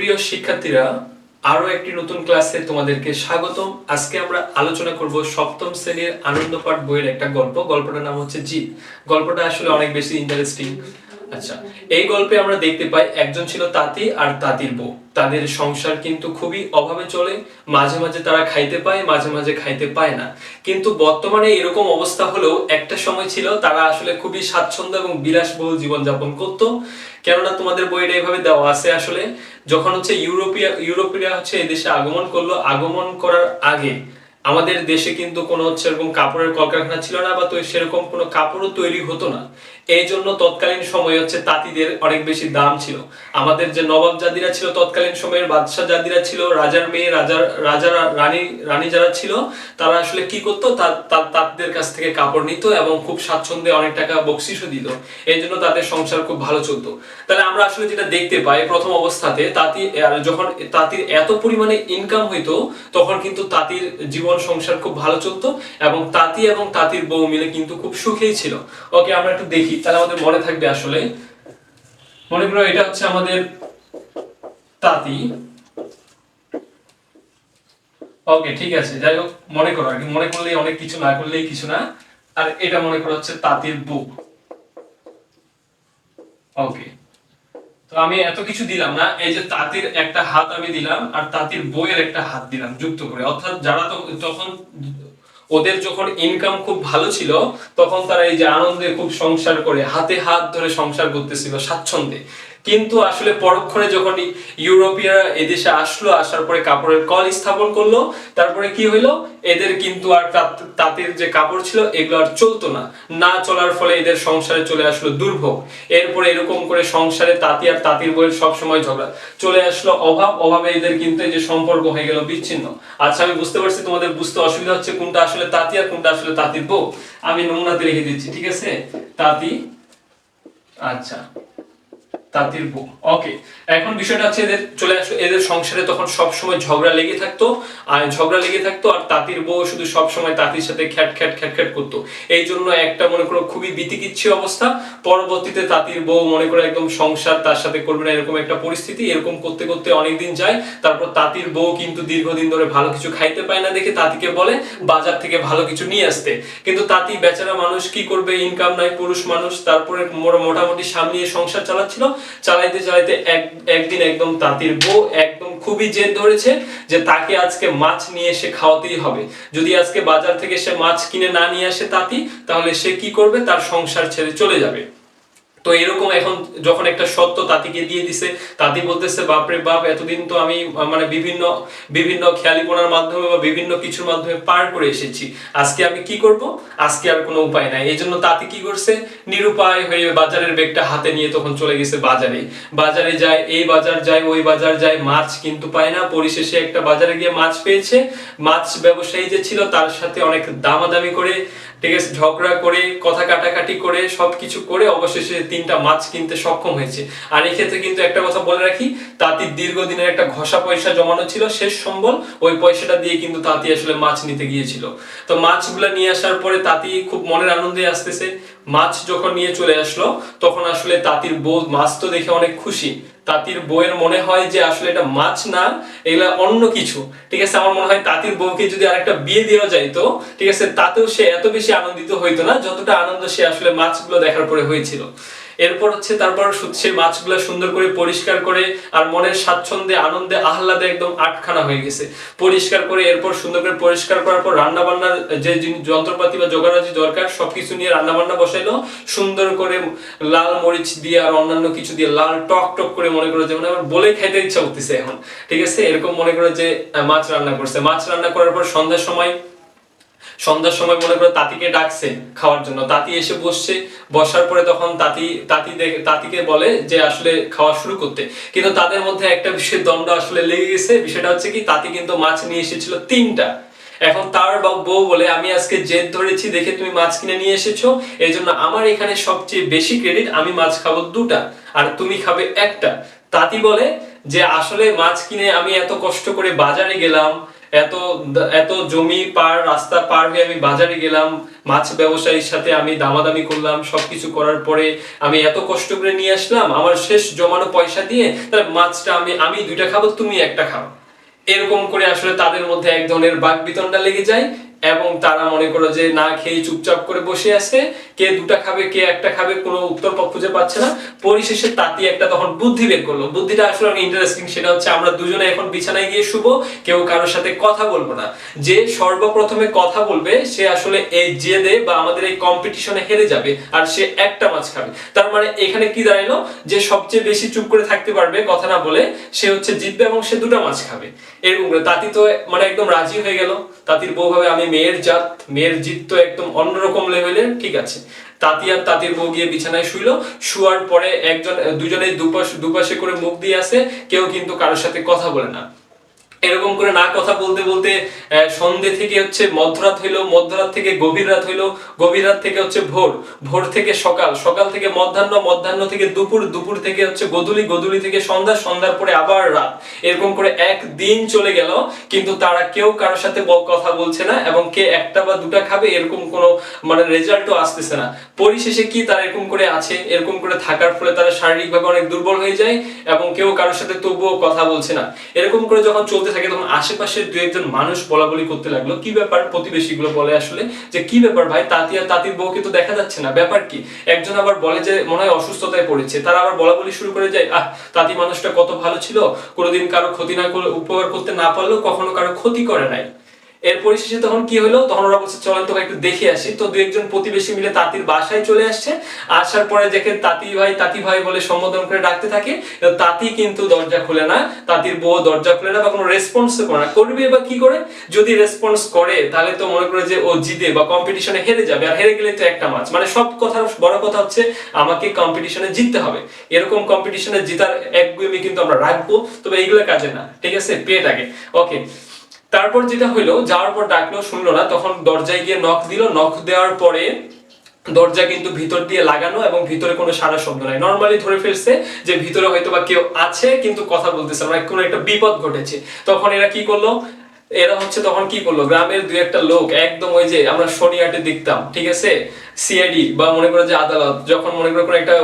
সুপ্রিয় শিক্ষার্থীরা আরও একটি নতুন ক্লাসে তোমাদেরকে স্বাগতম। আজকে আমরা আলোচনা করব সপ্তম শ্রেণির আনন্দ পাঠ বইয়ের একটা গল্প। গল্পটার নাম হচ্ছে জিৎ গল্পটা আসলে অনেক বেশি ইন্টারেস্টিং আচ্ছা এই গল্পে আমরা দেখতে পাই একজন ছিল তাঁতি আর তাঁতির বউ। তাদের সংসার কিন্তু খুবই অভাবে চলে, মাঝে মাঝে তারা খাইতে পায়, মাঝে মাঝে খাইতে পায় না। কিন্তু বর্তমানে এরকম অবস্থা হলেও একটা সময় ছিল তারা আসলে খুবই স্বাচ্ছন্দ্য এবং বিলাসবহুল জীবনযাপন করত। কেননা তোমাদের বইটা এইভাবে দেওয়া আছে আসলে, যখন হচ্ছে ইউরোপিয়া ইউরোপীয়রা হচ্ছে দেশে আগমন করল, আগমন করার আগে আমাদের দেশে কিন্তু কোনো হচ্ছে এরকম কাপড়ের কলকারখানা ছিল না বা তো সেরকম কোনো কাপড়ও তৈরি হতো না। এই জন্য তৎকালীন সময়ে হচ্ছে তাঁতিদের অনেক বেশি দাম ছিল। আমাদের যে নবাব জাতিরা ছিল, তৎকালীন সময়ের বাদশাহ জাতিরা ছিল, রাজার মেয়ে রাজার রাজার রানী রানী যারা ছিল, তারা আসলে কি করতো? তাঁতদের কাছ থেকে কাপড় নিত এবং খুব স্বাচ্ছন্দ্যে অনেক টাকা বকশিসও দিত। এই জন্য তাদের সংসার খুব ভালো চলতো। তাহলে আমরা আসলে যেটা দেখতে পাই প্রথম অবস্থাতে, তাঁতি যখন তাঁতির এত পরিমাণে ইনকাম হইতো, তখন কিন্তু তাঁতির জীবন সংসার খুব ভালো চলতো এবং তাঁতি এবং তাঁতির বউ মিলে কিন্তু খুব সুখেই ছিল। ওকে, আমরা একটু দেখি। তাহলে আমাদের মনে থাকবে আসলে। মনে করো এটা হচ্ছে আমাদের তাঁতি। ওকে, ঠিক আছে, যাই হোক, মনে করো আর মনে করলেই অনেক কিছু, না করলেই কিছু না। আর এটা মনে করো হচ্ছে তাঁতির বুক। ওকে, তো আমি এত কিছু দিলাম না, এই যে তাঁতির একটা হাত আমি দিলাম আর তাঁতির বইয়ের একটা হাত দিলাম যুক্ত করে। অর্থাৎ যারা তো তখন ওদের যখন ইনকাম খুব ভালো ছিল, তখন তারা এই যে আনন্দে খুব সংসার করে, হাতে হাত ধরে সংসার করতেছিল স্বাচ্ছন্দ্যে। কিন্তু আসলে পরক্ষণে যখন ইউরোপীয়রা এদেশে আসলো, আসার পরে কাপড়ের কল স্থাপন করল, তারপরে কি হইল? এদের কিন্তু আর তাঁত- তাঁতের যে কাপড় ছিল, এগুলো আর চলতো না। না চলার ফলে এদের সংসারে চলে আসলো দুর্ভোগ। এরপরে এরকম করে সংসারে তাঁতি আর তাঁতির বইয়ের সবসময় ঝগড়া। চলে আসলো অভাব। অভাবে এদের কিন্তু এই যে সম্পর্ক হয়ে গেল বিচ্ছিন্ন। আচ্ছা আমি বুঝতে পারছি তোমাদের বুঝতে অসুবিধা হচ্ছে কোনটা আসলে তাঁতি আর কোনটা আসলে তাঁতির বউ। আমি নমুনাতে রেখে দিচ্ছি, ঠিক আছে? তাঁতি। আচ্ছা। তাঁতির বউ ওকে এখন বিষয়টা হচ্ছে এদের চলে আসলো, এদের সংসারে তখন সব সময় ঝগড়া লেগে থাকতো, আর ঝগড়া লেগে থাকতো, আর তাঁতির বউ শুধু সব সময় তাঁতির সাথে খ্যাট খ্যাট খ্যাট খ্যাট করতো। এই জন্য একটা মনে করো খুবই বিতিকিচ্ছি অবস্থা। পরবর্তীতে তাঁতির বউ মনে করো একদম সংসার তার সাথে করবে না, এরকম একটা পরিস্থিতি, এরকম করতে করতে অনেকদিন যায়। তারপর তাঁতির বউ কিন্তু দীর্ঘদিন ধরে ভালো কিছু খাইতে পায় না দেখে তাঁতিকে বলে, বাজার থেকে ভালো কিছু নিয়ে আসতে। কিন্তু তাঁতি বেচারা মানুষ কি করবে? ইনকাম নাই, পুরুষ মানুষ, তারপরে মোটামুটি সামলিয়ে সংসার চালাচ্ছিল। চালাইতে চালাইতে এক, একদিন একদম তাঁতির বউ একদম খুবই জেদ ধরেছে যে তাকে আজকে মাছ নিয়ে এসে খাওয়াতেই হবে। যদি আজকে বাজার থেকে সে মাছ কিনে না নিয়ে আসে তাঁতি, তাহলে সে কি করবে? তার সংসার ছেড়ে চলে যাবে। তো এরকম এখন যখন একটা সত্য তাঁতিকে দিয়ে দিছে, তাঁতি বলতেছে, বাপরে বাপ, এতদিন তো আমি মানে বিভিন্ন বিভিন্ন খেয়ালিপনার মাধ্যমে বা বিভিন্ন কিছুর মাধ্যমে পার করে এসেছি। আজকে আমি কি করব? আজকে আর কোনো উপায় নাই। এই জন্য তাঁতি কি করছে? নিরুপায় হয়ে বাজারের ব্যাগটা হাতে নিয়ে তখন চলে গেছে বাজারে। বাজারে যায়, এই বাজার যায়, ওই বাজার যায়, মাছ কিন্তু পায় না। পরিশেষে একটা বাজারে গিয়ে মাছ পেয়েছে। মাছ ব্যবসায়ী যে ছিল, তার সাথে অনেক দামাদামি করে ঠিক আছে, ঝগড়া করে, কথা কাটাকাটি করে, সবকিছু করে অবশেষে তিনটা মাছ কিনতে সক্ষম হয়েছে। আর এই ক্ষেত্রে কিন্তু একটা কথা বলে রাখি তাঁতির দীর্ঘদিনের একটা ঘষা পয়সা জমানো ছিল, শেষ সম্বল, ওই পয়সাটা দিয়ে কিন্তু তাঁতি আসলে মাছ নিতে গিয়েছিল। তো মাছগুলা নিয়ে আসার পরে তাঁতি খুব মনের আনন্দে আসতেছে। মাছ যখন নিয়ে চলে আসলো, তখন আসলে তাঁতির বউ মাছ তো দেখে অনেক খুশি। তাঁতির বউয়ের মনে হয় যে আসলে এটা মাছ না, এগুলা অন্য কিছু। ঠিক আছে, আমার মনে হয় তাঁতির বউকে যদি আরেকটা বিয়ে দেওয়া যাইতো, ঠিক আছে, তাতেও সে এত বেশি আনন্দিত হইতো না, যতটা আনন্দ সে আসলে মাছগুলো দেখার পরে হয়েছিল। এরপর হচ্ছে তারপর সু- সে মাছগুলো সুন্দর করে পরিষ্কার করে আর মনের স্বাচ্ছন্দ্যে, আনন্দে, আহ্লাদে একদম আটখানা হয়ে গেছে। পরিষ্কার করে এরপর সুন্দর করে পরিষ্কার করার পর রান্না বান্নার যে যন্ত্রপাতি বা জোগাড়াজি দরকার, সবকিছু নিয়ে রান্না বান্না বসাইলো। সুন্দর করে লাল মরিচ দিয়ে আর অন্যান্য কিছু দিয়ে লাল টক টক করে মনে করো যেমন আমার বলে খাইতে ইচ্ছা করতেছে এখন। ঠিক আছে? এরকম মনে করো যে মাছ রান্না করছে। মাছ রান্না করার পর সন্ধ্যার সময় সন্ধ্যার সময় মনে করো তাঁতিকে ডাকছে খাওয়ার জন্য। তাঁতি এসে বসছে, বসার পরে তখন তাঁতি তাঁতি তাঁতিকে বলে যে আসলে খাওয়া শুরু করতে। কিন্তু তাদের মধ্যে একটা বিষয়ের দ্বন্দ্ব আসলে লেগে গেছে। বিষয়টা হচ্ছে কি, তাঁতি কিন্তু মাছ নিয়ে এসেছিল তিনটা। এখন তার বউ বলে, আমি আজকে জেদ ধরেছি, দেখে তুমি মাছ কিনে নিয়ে এসেছ। এই জন্য আমার এখানে সবচেয়ে বেশি ক্রেডিট আমি মাছ খাব দুটা, আর তুমি খাবে একটা। তাঁতি বলে যে, আসলে মাছ কিনে আমি এত কষ্ট করে বাজারে গেলাম এত এত জমি পার, রাস্তা পার হয়ে আমি বাজারে গেলাম, মাছ ব্যবসায়ীর সাথে আমি দামাদামি করলাম, সবকিছু করার পরে আমি এত কষ্ট করে নিয়ে আসলাম, আমার শেষ জমানো পয়সা দিয়ে তাহলে মাছটা আমি আমি দুইটা খাব, তুমি একটা খাও। এরকম করে আসলে তাদের মধ্যে এক ধরনের বাক বিতণ্ডা লেগে যায় এবং তারা মনে করো যে, না খেয়ে চুপচাপ করে বসে আছে। কে দুটা খাবে, কে একটা খাবে, কোনো উত্তর পথ খুঁজে পাচ্ছে না। পরিশেষে তাতি একটা তখন বুদ্ধি বের করল। বুদ্ধিটা আসলে অনেক ইন্টারেস্টিং সেটা হচ্ছে আমরা দুজনে এখন বিছানায় গিয়ে শুব, কেউ কারোর সাথে কথা বলব না। যে সর্বপ্রথমে কথা বলবে, সে আসলে এই জেদে বা আমাদের এই কম্পিটিশনে হেরে যাবে আর সে একটা মাছ খাবে। তার মানে এখানে কি দাঁড়াল? যে সবচেয়ে বেশি চুপ করে থাকতে পারবে, কথা না বলে, সে হচ্ছে জিতবে এবং সে দুটো মাছ খাবে। এরকম তাঁতি তো মানে একদম রাজি হয়ে গেল। তাঁতির বউ ভাবে আমি মেয়ের জাত, মেয়ের জিত তো একদম অন্যরকম লেভেলের, ঠিক আছে। তাঁতি আর তাঁতির বউ গিয়ে বিছানায় শুইল, শুয়ার পরে একজন, দুজনেই দুপাশ, দুপাশে করে মুখ দিয়ে আসে, কেউ কিন্তু কারোর সাথে কথা বলে না। এরকম করে না কথা বলতে বলতে সন্ধে থেকে হচ্ছে মধ্যরাত হইল, মধ্যরাত থেকে গভীর রাত হইল, গভীর রাত থেকে হচ্ছে ভোর ভোর থেকে সকাল সকাল থেকে মধ্যাহ্ন মধ্যাহ্ন থেকে দুপুর দুপুর থেকে হচ্ছে গধূলি গধূলি থেকে সন্ধ্যা, সন্ধ্যার পরে আবার রাত। এরকম করে এক দিন চলে গেল, কিন্তু তারা কেউ কারোর সাথে কথা বলছে না, এবং কে একটা বা দুটা খাবে এরকম কোনো মানে রেজাল্টও আসতেছে না। পরিশেষে কি তারা এরকম করে আছে, এরকম করে থাকার ফলে তারা শারীরিকভাবে অনেক দুর্বল হয়ে যায়, এবং কেউ কারোর সাথে তবুও কথা বলছে না। এরকম করে যখন চলতে থাকে, তখন আশেপাশের দু একজন মানুষ বলা বলি করতে লাগল, কি ব্যাপার প্রতিবেশী গুলো বলে আসলে? যে কি ব্যাপার ভাই, তাঁতি আর তাঁতির বউকে তো দেখা যাচ্ছে না, ব্যাপার কি? একজন আবার বলে যে মনে হয় অসুস্থতায় পড়েছে, তারা আবার বলা বলি শুরু করে যায়, আহ, তাঁতি মানুষটা কত ভালো ছিল, কোনোদিন কারও ক্ষতি না করে, উপকার করতে না পারলেও কখনো কারও ক্ষতি করে নাই। এর পরিশেষে তখন কি হলো? তখন ওরা বলছে, চলেন তো ভাই একটু দেখে আসি। তো দু একজন প্রতিবেশী মিলে তাঁতির বাসায় চলে আসছে। আসার পরে দেখে তাঁতি ভাই তাঁতি ভাই বলে সম্বোধন করে ডাকতে থাকে। তাঁতি কিন্তু দরজা খুলে না। তাঁতির বউ দরজা খুলে না বা কোনো রেসপন্স করে না। করবে বা কি করে? যদি রেসপন্স করে, তাহলে তো মনে করে যে ও জিতে বা কম্পিটিশনে হেরে যাবে। আর হেরে গেলে তো একটা মাছ মানে সব কথার, বড় কথা হচ্ছে আমাকে কম্পিটিশনে জিততে হবে। এরকম কম্পিটিশনে জিতার একগুমি কিন্তু আমরা রাখব। তবে এইগুলো কাজে না। ঠিক আছে? পেট আগে। ওকে তারপর যেটা হইল, যাওয়ার পর ডাকলো, শুনলো না, তখন দরজায় গিয়ে নখ দিল নখ দেওয়ার পরে দরজা কিন্তু ভিতর দিয়ে লাগানো এবং ভিতরে কোনো সারা শব্দ নাই। নর্মালি ধরে ফেলছে যে ভিতরে হয়তো বা কেউ আছে, কিন্তু কথা বলতেছে না মানে কোনো একটা বিপদ ঘটেছে। তখন এরা কি করল? এরা হচ্ছে তখন কি করল? গ্রামের দুই একটা লোক একদম ওই যে আমরা শনিয়াটে দেখতাম, ঠিক আছে? সিআইডি বা মনে করো যে আদালত, যখন মনে করো একটা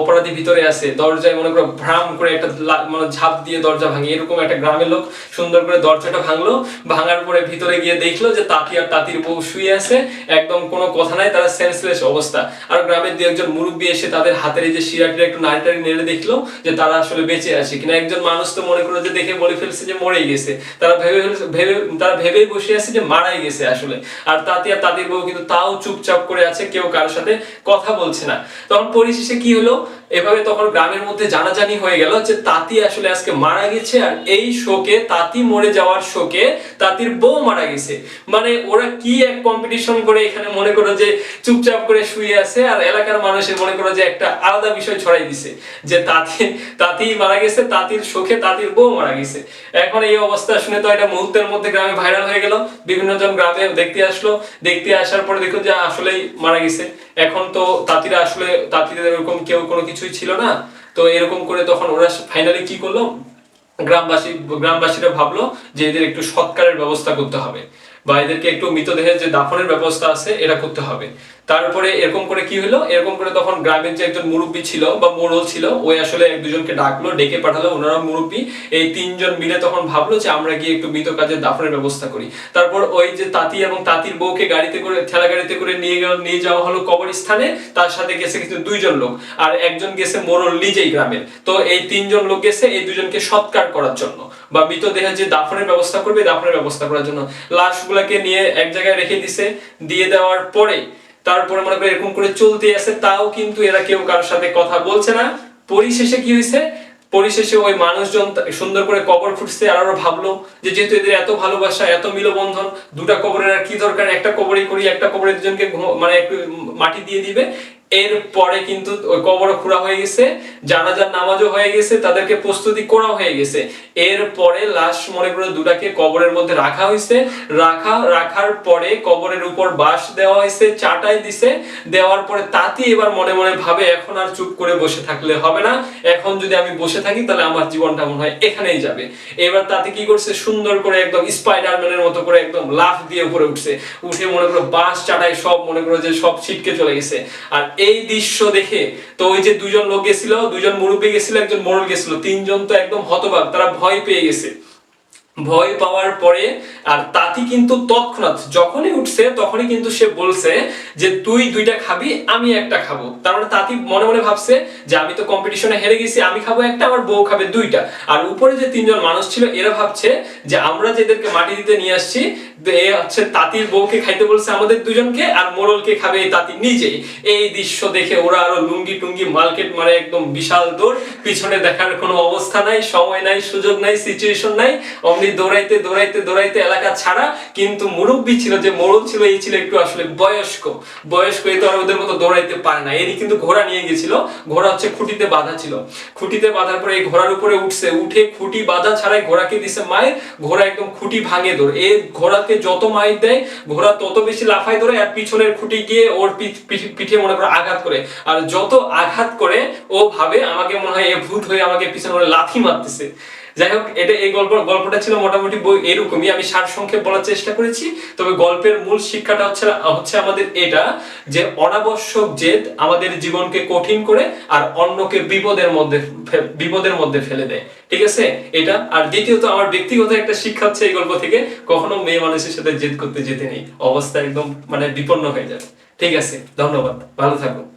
অপরাধী ভিতরে আছে দরজায় মনে করো ভ্রাম করে একটা মানে ঝাঁপ দিয়ে দরজা ভাঙে, এরকম একটা গ্রামের লোক সুন্দর করে দরজাটা ভাঙলো, ভাঙার পরে ভিতরে গিয়ে দেখল যে তাঁতি আর তাঁতির বউ শুয়ে আছে, একদম কোনো কথা নাই, তারা সেন্সলেস অবস্থা। আর গ্রামের দু একজন মুরব্বী এসে তাদের হাতের এই যে শিরাটির একটু নাড়িটাড়ি নেড়ে দেখল যে তারা আসলে বেঁচে আছে। কিনা একজন মানুষ তো মনে করো যে দেখে বলে ফেলছে যে মরেই গেছে। তারা ভেবে ভেবে তারা ভেবেই বসে আছে যে মারাই গেছে আসলে। আর তাতে আর তাদের বউ কিন্তু তাও চুপচাপ করে আছে, কেউ কারোর সাথে কথা বলছে না। তখন পরিশেষে কি হলো? এভাবে তখন গ্রামের মধ্যে জানাজানি হয়ে গেল যে তাঁতি আসলে আজকে মারা গেছে আর এই শোকে, তাঁতি মরে যাওয়ার শোকে তাঁতির বউ মারা গেছে। মানে ওরা কি এক কম্পিটিশন করে এখানে মনে করো যে চুপচাপ করে শুয়ে আছে আর এলাকার মানুষের মনে করো যে একটা আলাদা বিষয় ছড়াই দিছে যে তাঁতি তাঁতি মারা গেছে, তাঁতির শোকে তাঁতির বউ মারা গেছে। এখন এই অবস্থা শুনে তো এটা মুহূর্তের মধ্যে গ্রামে ভাইরাল হয়ে গেল। বিভিন্ন জন গ্রামে দেখতে আসলো। দেখতে আসার পরে দেখো যে আসলেই মারা গেছে। এখন তো তাঁতিরা আসলে, তাঁতিদের এরকম কেউ কোনো কিছুই ছিল না। তো এরকম করে তখন ওরা ফাইনালি কি করল? গ্রামবাসী, গ্রামবাসীরা ভাবলো যে এদের একটু সৎকারের ব্যবস্থা করতে হবে। বা এদেরকে একটু মৃতদেহের যে দাফনের ব্যবস্থা আছে, এটা করতে হবে। তারপরে এরকম করে কি হলো এরকম করে তখন গ্রামের যে একজন মুরব্বী ছিল বা মোড়ল ছিল ওই আসলে এক দুজনকে ডাকলো, ডেকে পাঠালো। ওনারা মুরব্বী। এই তিনজন মিলে তখন ভাবলো যে আমরা গিয়ে একটু মৃত কাজের দাফনের ব্যবস্থা করি। তারপর ওই যে তাঁতি এবং তাঁতির বউকে গাড়িতে করে ঠেলা গাড়িতে করে নিয়ে গেল, নিয়ে যাওয়া হলো কবর স্থানে তার সাথে গেছে কিন্তু দুইজন লোক। আর একজন গেছে মোড়ল নিজেই গ্রামের। তো এই তিনজন লোক গেছে এই দুজনকে সৎকার করার জন্য বা মৃতদেহের যে দাফনের ব্যবস্থা করবে, দাফনের ব্যবস্থা করার জন্য। লাশগুলাকে নিয়ে এক জায়গায় রেখে দিছে, দিয়ে দেওয়ার পরে তারপরে মনে করে এরকম করে চলতে আছে, তাও কিন্তু এরা কেউ কারোর সাথে কথা বলছে না। পরিশেষে কি হয়েছে? পরিশেষে ওই মানুষজন সুন্দর করে কবর ফুটছে আর আরও ভাবলো যে যেহেতু এদের এত ভালোবাসা, এত মিলবন্ধন, দুটা কবরের আর কি দরকার? একটা কবরই করি, একটা কবরে দুজনকে মানে একটু মাটি দিয়ে দিবে। এরপরে কিন্তু ওই কবর খুঁড়া হয়ে গেছে, জানাজার নামাজও হয়ে গেছে, তাদেরকে প্রস্তুতি করা হয়ে গেছে। এরপরে লাশ মনে করে দুটাকে কবরের মধ্যে রাখা হয়েছে। রাখা, রাখার পরে কবরের উপর বাঁশ দেওয়া হয়েছে, চাটাই দিছে। দেওয়ার পরে তাতি এবার মনে মনে ভাবে, এখন আর চুপ করে বসে থাকলে হবে না। এখন যদি আমি বসে থাকি, তাহলে আমার জীবনটা মনে হয় এখানেই যাবে। এবার তাতে কি করছে? সুন্দর করে একদম স্পাইডারম্যানের মতো করে একদম লাফ দিয়ে উপরে উঠছে। উঠে মনে করো বাঁশ, চাটাই সব মনে করো যে সব ছিটকে চলে গেছে। আর এই দৃশ্য দেখে, তো ওই যে দুজন লোক গেছিল দুজন মুরুব্বী গেছিল, একজন মোড়ল গেছিল, তিনজন তো একদম হতবাক, তারা ভয় পেয়ে গেছে। ভয় পাওয়ার পরে, আর তাতি কিন্তু তৎক্ষণাৎ যখনই উঠছে তখনই কিন্তু সে বলছে যে, তুই দুইটা খাবি, আমি একটা খাব। তার মানে তাতি মনে মনে ভাবছে যে, আমি তো কম্পিটিশনে হেরে গেছি, আমি খাব একটা, আমার বউ খাবে দুইটা। আর উপরে যে তিনজন মানুষ ছিল, এরা ভাবছে যে, আমরা যেদেরকে মাটি দিতে নিয়ে আসছি এ হচ্ছে তাঁতির বউকে খাইতে বলছে আমাদের দুজনকে, আর মোড়লকে খাবে এই তাঁতি নিজেই। এই দৃশ্য দেখে ওরা আরও লুঙ্গি টুঙ্গি মার্কেট মারে একদম বিশাল দৌড়। পিছনে দেখার কোনো অবস্থা নাই, সময় নাই, সুযোগ নাই সিচুয়েশন নাই। অমনি দৌড়াইতে দৌড়াইতে দৌড়াইতে এলাকা ছাড়া কিন্তু মুরব্বী ছিল, যে মোড়ল ছিল, এই ছিল একটু আসলে বয়স্ক। বয়স্ক এই তো আর ওদের মতো দৌড়াইতে পারে না। এরই কিন্তু ঘোড়া নিয়ে গেছিল। ঘোড়া হচ্ছে খুঁটিতে বাঁধা ছিল। খুঁটিতে বাঁধার পরে এই ঘোড়ার উপরে উঠছে। উঠে খুঁটি বাঁধা ছাড়াই ঘোড়াকে দিছে মায়ের। ঘোড়া একদম খুঁটি ভাঙে দৌড়। এই ঘোড়াকে যত মাইর দেয়, ঘোড়া তত বেশি লাফায় ধরে আর পিছনের খুঁটি গিয়ে ওর পিঠ- মনে করে আঘাত করে। আর যত আঘাত করে, ও ভাবে, আমাকে মনে হয় এ ভূত হয়ে আমাকে পিছনে লাথি মারতেছে। যাই হোক, এটা এই গল্প গল্পটা ছিল মোটামুটি বই এরকমই। আমি সার সংক্ষেপ বলার চেষ্টা করেছি, তবে গল্পের মূল শিক্ষাটা হচ্ছে হচ্ছে আমাদের এটা যে অনাবশ্যক জেদ আমাদের জীবনকে কঠিন করে আর অন্যকে বিপদের মধ্যে বিপদের মধ্যে ফেলে দেয়। ঠিক আছে? এটা। আর দ্বিতীয়ত, আমার ব্যক্তিগত একটা শিক্ষা হচ্ছে এই গল্প থেকে, কখনো মেয়ে মানুষের সাথে জেদ করতে যেতে নেই। অবস্থা একদম মানে বিপন্ন হয়ে যাবে। ঠিক আছে? ধন্যবাদ। ভালো থাকো